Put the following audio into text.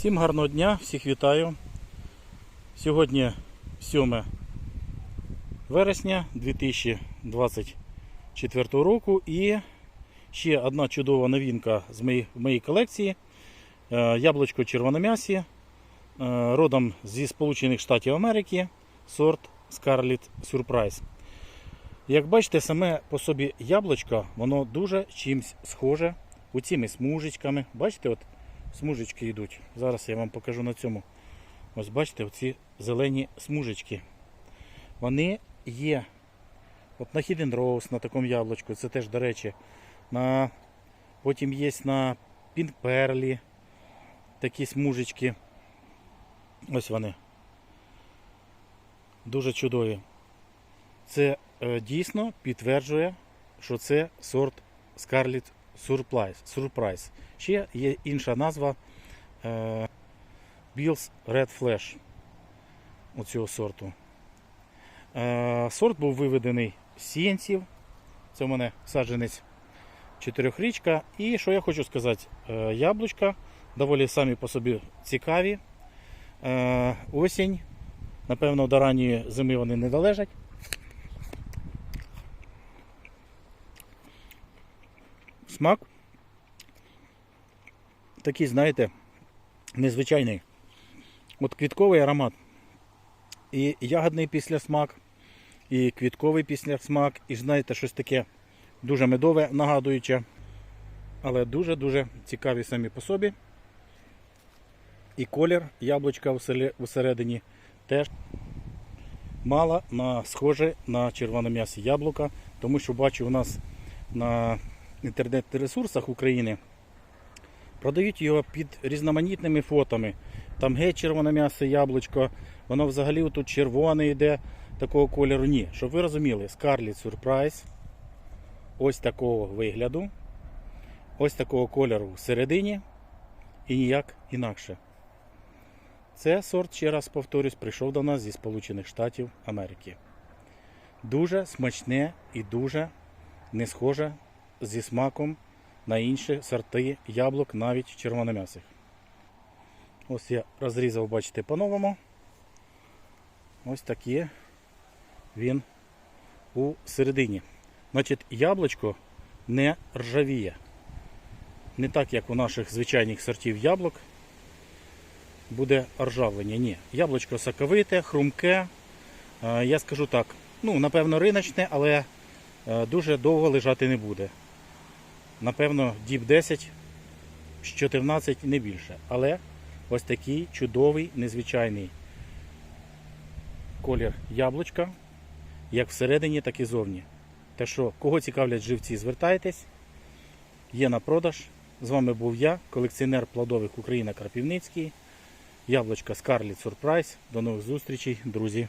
Всім гарного дня, всіх вітаю. Сьогодні 7 вересня 2024 року і ще одна чудова новинка з моєї, моїй колекції. Е, Яблучко червономясі, е, родом зі Сполучених Штатів Америки, сорт Scarlet Surprise. Як бачите, саме по собі яблучко, воно дуже чимсь схоже оціми смужечками. Бачите, от смужечки йдуть. Зараз я вам покажу на цьому. Ось бачите, оці зелені смужечки. Вони є. От на Hidden Rose, на такому яблучку, це теж, до речі, на... потім є на Pink Pearl такі смужечки. Ось вони. Дуже чудові. Це е, дійсно підтверджує, що це сорт Scarlet Surprise. Ще є інша назва е, Bill's Red Flash у цього сорту. Е, сорт був виведений з сіянців. Це у мене саджанець чотирьохрічка. І що я хочу сказати, е, яблучка доволі самі по собі цікаві. Осінь. Напевно, до ранньої зими вони не належать. Смак такий, знаєте, незвичайний. От квітковий аромат. І ягодний післясмак, і квітковий післясмак, і знаєте, щось таке дуже медове, нагадуюче, але дуже-дуже цікаві самі по собі. І колір яблучка всередині теж мало на схоже на червоном'ясі яблука, тому що бачу у нас на інтернет-ресурсах України продають його під різноманітними фотами. Там геть червоне м'ясо, яблучко, воно взагалі тут червоне йде такого кольору. Ні, щоб ви розуміли, Scarlet Surprise ось такого вигляду, ось такого кольору всередині і ніяк інакше. Це сорт, ще раз повторюсь, прийшов до нас зі Сполучених Штатів Америки. Дуже смачне і дуже не схоже зі смаком на інші сорти яблук, навіть червономясих. Ось я розрізав, бачите, по-новому. Ось таке він у середині. Значить, яблучко не ржавіє. Не так, як у наших звичайних сортів яблук буде ржавлення. Ні. Яблучко соковите, хрумке. Е, Я скажу так, ну, напевно, риночне, але е, дуже довго лежати не буде. Напевно, діб 10 з 14 не більше. Але ось такий чудовий, незвичайний колір яблучка, як всередині, так і зовні. Те, що кого цікавлять живці, звертайтесь. Є на продаж. З вами був я, колекціонер плодових Україна Крапівницький. Яблучка Scarlet Surprise. До нових зустрічей, друзі!